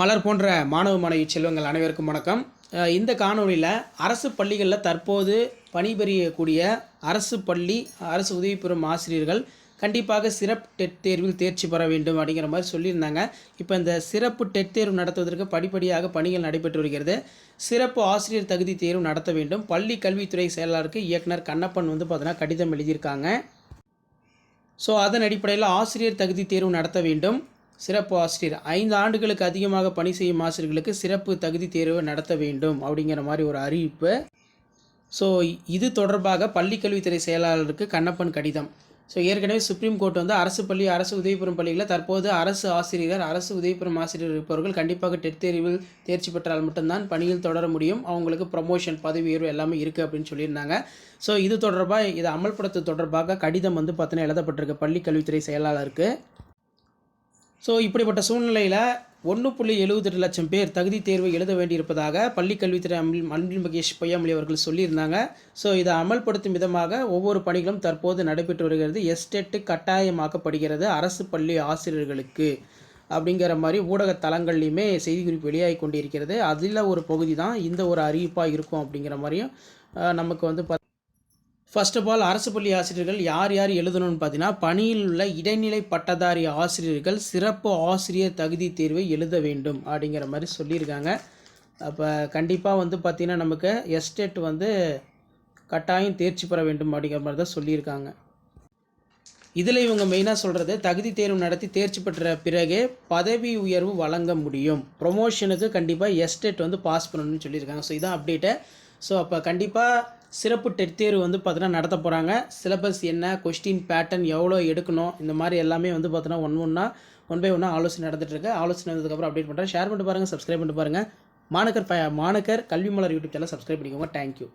மலர் போன்ற மாணவ மாணவி செல்வங்கள் அனைவருக்கும் வணக்கம். இந்த காணொளியில் அரசு பள்ளிகளில் தற்போது பணிபுரியக்கூடிய அரசு பள்ளி அரசு உதவி பெறும் ஆசிரியர்கள் கண்டிப்பாக சிறப்பு டெட் தேர்வில் தேர்ச்சி பெற வேண்டும் அப்படிங்கிற மாதிரி சொல்லியிருந்தாங்க. இப்போ இந்த சிறப்பு டெட் தேர்வு நடத்துவதற்கு படிப்படியாக பணிகள் நடைபெற்று வருகிறது. சிறப்பு ஆசிரியர் தகுதி தேர்வு நடத்த வேண்டும். பள்ளி கல்வித்துறை செயலாளருக்கு இயக்குனர் கண்ணப்பன் வந்து பார்த்தீங்கன்னா கடிதம் எழுதியிருக்காங்க. ஸோ அதன் அடிப்படையில் ஆசிரியர் தகுதி தேர்வு நடத்த வேண்டும். சிறப்பு ஆசிரியர். ஐந்து ஆண்டுகளுக்கு அதிகமாக பணி செய்யும் ஆசிரியர்களுக்கு சிறப்பு தகுதி தேர்வு நடத்த வேண்டும் அப்படிங்கிற மாதிரி ஒரு அறிவிப்பு. ஸோ இது தொடர்பாக பள்ளிக்கல்வித்துறை செயலாளருக்கு கண்ணப்பன் கடிதம். ஸோ ஏற்கனவே சுப்ரீம் கோர்ட் வந்து அரசு பள்ளி அரசு உதவி பள்ளிகளில் தற்போது அரசு ஆசிரியர் அரசு உதவி ஆசிரியர் இருப்பவர்கள் கண்டிப்பாக டெட் தேர்வில் தேர்ச்சி பெற்றால் மட்டும்தான் பணியில் தொடர முடியும். அவங்களுக்கு ப்ரமோஷன் பதவி உயர்வு எல்லாமே இருக்குது அப்படின்னு சொல்லியிருந்தாங்க. ஸோ இது தொடர்பாக இதை அமல்படுத்த தொடர்பாக கடிதம் வந்து பார்த்தீங்கன்னா எழுதப்பட்டிருக்கு பள்ளி கல்வித்துறை செயலாளருக்கு. ஸோ இப்படிப்பட்ட சூழ்நிலையில் ஒன்று புள்ளி எழுபத்தெட்டு லட்சம் பேர் தகுதி தேர்வு எழுத வேண்டியிருப்பதாக பள்ளிக் கல்வித்துறை அன்பில் மகேஷ் பொய்யாமொழி அவர்கள் சொல்லியிருந்தாங்க. ஸோ இதை அமல்படுத்தும் விதமாக ஒவ்வொரு பணிகளும் தற்போது நடைபெற்று வருகிறது. எஸ்டேட்டு கட்டாயமாக்கப்படுகிறது அரசு பள்ளி ஆசிரியர்களுக்கு அப்படிங்கிற மாதிரி ஊடக தளங்கள்லையுமே செய்திக்குறிப்பு வெளியாகி கொண்டிருக்கிறது. அதில் ஒரு பகுதி தான் இந்த ஒரு அறிவிப்பாக இருக்கும் அப்படிங்கிற மாதிரியும் நமக்கு வந்து ஃபர்ஸ்ட் ஆஃப் ஆல் அரசு பள்ளி ஆசிரியர்கள் யார் யார் எழுதணும்னு பார்த்தீங்கன்னா பணியில் உள்ள இடைநிலை பட்டதாரி ஆசிரியர்கள் சிறப்பு ஆசிரியர் தகுதி தேர்வை எழுத வேண்டும் அப்படிங்கிற மாதிரி சொல்லியிருக்காங்க. அப்போ கண்டிப்பாக வந்து பார்த்திங்கன்னா நமக்கு எஸ்டேட் வந்து கட்டாயம் தேர்ச்சி பெற வேண்டும் அப்படிங்கிற மாதிரி தான் சொல்லியிருக்காங்க. இதில் இவங்க மெயினாக சொல்கிறது தகுதி தேர்வு நடத்தி தேர்ச்சி பெற்ற பிறகே பதவி உயர்வு வழங்க முடியும். ப்ரொமோஷனுக்கு கண்டிப்பாக எஸ்டேட் வந்து பாஸ் பண்ணணும்னு சொல்லியிருக்காங்க. ஸோ இதான் அப்டேட்டு ஸோ அப்போ கண்டிப்பாக சிறப்பு டெட் தேர்வு வந்து பார்த்தீங்கன்னா நடத்த போகிறாங்க சிலபஸ் என்ன கொஸ்டின் பேட்டர்ன் எவ்வளோ எடுக்கணும் இந்த மாதிரி எல்லாமே வந்து பார்த்தீங்கன்னா ஒன் ஒன்றா ஒன் பை ஒன்றா ஆலோசனை நடந்துட்டுருக்கு ஆலோசனை வந்ததுக்கப்புறம் அப்டேட் பண்ணுறேன் ஷேர் பண்ணிட்டு பாருங்கள் சப்ஸ்கிரைப் பண்ணிட்டு பாருங்கள் மாணக்கர் ப மாணக்கர் கல்வி மலர் யூடியூப் சேனல் சப்ஸ்கிரைப் பண்ணிக்கோங்க. Thank you